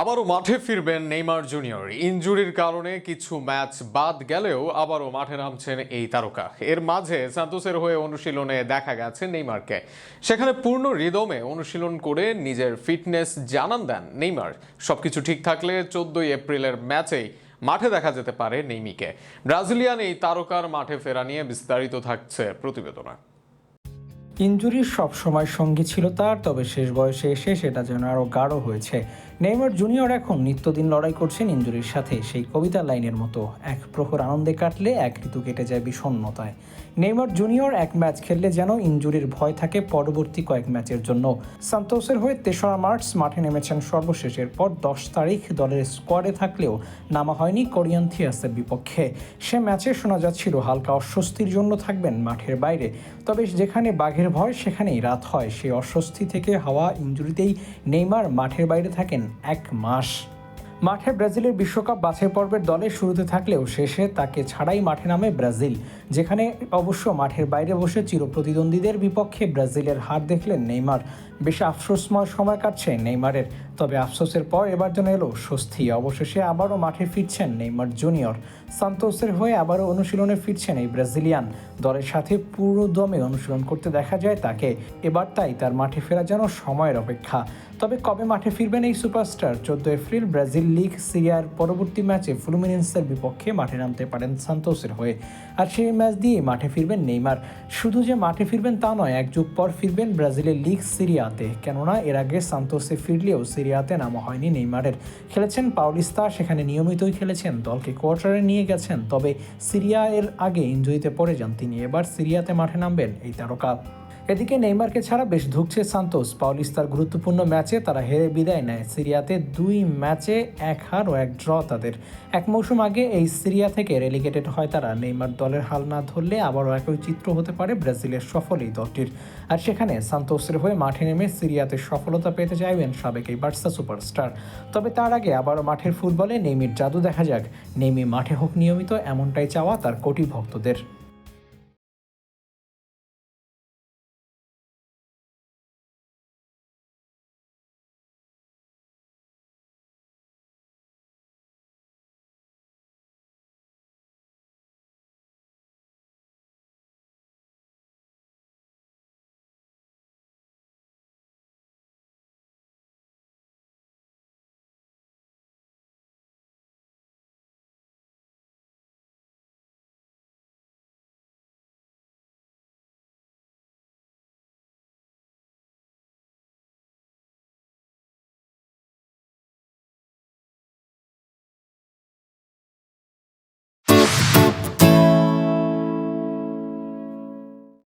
আবারও মাঠে ফিরবেন নেইমার জুনিয়র। ইনজুরির কারণে কিছু ম্যাচ বাদ গেলেও আবারও মাঠে নামছেন এই তারকা। এর মাঝে সান্তোসের হয়ে অনুশীলনে দেখা গেছে নেইমারকে। সেখানে পূর্ণ রিদমে অনুশীলন করে নিজের ফিটনেস জানান দেন নেইমার। সবকিছু ঠিক থাকলে চোদ্দই এপ্রিলের ম্যাচেই মাঠে দেখা যেতে পারে নেইমিকে। ব্রাজিলিয়ান এই তারকার মাঠে ফেরা নিয়ে বিস্তারিত থাকছে প্রতিবেদনা। ইঞ্জুরির সবসময় সঙ্গী ছিল তার, তবে শেষ বয়সে এসে সেটা যেন আরও গাঢ় হয়েছে। নেইমার জুনিয়র এখন নিত্যদিন লড়াই করছেন ইঞ্জুরির সাথে। সেই কবিতা লাইনের মতো এক প্রহর আনন্দে কাটলে এক ঋতু কেটে যায় বিষণ্ণতায়। নেইমার জুনিয়র এক ম্যাচ খেললে যেন ইঞ্জুরির ভয় থাকে পরবর্তী কয়েক ম্যাচের জন্য। সান্তোসের হয়ে তেসরা মার্চ মাঠে নেমেছেন সর্বশেষের পর দশ তারিখ দলের স্কোয়াডে থাকলেও নামা হয়নি কোরিয়ান থিয়াসের বিপক্ষে। সে ম্যাচে শোনা যাচ্ছিল হালকা অস্বস্তির জন্য থাকবেন মাঠের বাইরে। তবে যেখানে বাঘের ভয়, সেখানেই রাত হয়। সেই অস্বস্তি থেকে হাওয়া ইঞ্জুরিতেই নেইমার মাঠের বাইরে থাকেন। এক মাস। মাঠে ব্রাজিলের বিশ্বকাপ বাছাই পর্বের দলে শুরুতে থাকলেও শেষে তাকে ছাড়াই মাঠে নামে ব্রাজিল, যেখানে অবশ্য মাঠের বাইরে বসে চিরপ্রতিদ্বন্দ্বীদের বিপক্ষে ব্রাজিলের হার দেখলেন নেইমার। বেশ আফসোসময় সময় কাটছে নেইমারের, তবে আফসোসের পর এবার যেন এলো স্বস্তি। অবশেষে আবারও মাঠে ফিরছেন নেইমার জুনিয়র। সান্তোসের হয়ে আবারও অনুশীলনে ফিরছেন এই ব্রাজিলিয়ান। দলের সাথে পুরো দমে অনুশীলন করতে দেখা যায় তাকে। এবার তাই তার মাঠে ফেরা যেন সময়ের অপেক্ষা। তবে কবে মাঠে ফিরবেন এই সুপারস্টার? চোদ্দ এপ্রিল ব্রাজিল লিগ সিরিয়ার পরবর্তী ম্যাচে ফ্লুমিনেন্সের বিপক্ষে মাঠে নামতে পারেন সান্তোসের হয়ে। আর সেই ম্যাচ দিয়ে মাঠে ফিরবেন নেইমার। শুধু যে মাঠে ফিরবেন তা নয়, এক যুগ পর ফিরবেন ব্রাজিলের লিগ সিরিয়াতে। কেননা, এর আগে সান্তোসে ফিরলেও সিরিয়াতে নামা হয়নি নেইমারের। খেলেছেন পাউলিস্তা সেখানে নিয়মিতই খেলেছেন। দলকে কোয়ার্টারে নিয়ে গেছেন। তবে সিরিয়া এর আগে ইঞ্জুরিতে পড়ে যান তিনি। এবার সিরিয়াতে মাঠে নামবেন এই তারকা। এদিকে নেইমারকে ছাড়া বেশ ধুকছে সান্তোস। পাউলিস্তার গুরুত্বপূর্ণ ম্যাচে তারা হেরে বিদায় নেয়। সিরিয়াতে দুই ম্যাচে এক হার ও এক ড্র তাদের। এক মৌসুম আগে এই সিরিয়া থেকে রেলিগেটেড হয় তারা। নেইমার দলের হাল না ধরলে আবারও একই চিত্র হতে পারে ব্রাজিলের সফল এই দলটির। আর সেখানে সান্তোসের হয়ে মাঠে নেমে সিরিয়াতে সফলতা পেতে চাইবেন সাবেক এই বার্সা সুপারস্টার। তবে তার আগে আবারও মাঠের ফুটবলে নেইমির জাদু দেখা যাক। নেইমি মাঠে হোক নিয়মিত, এমনটাই চাওয়া তার কোটি ভক্তদের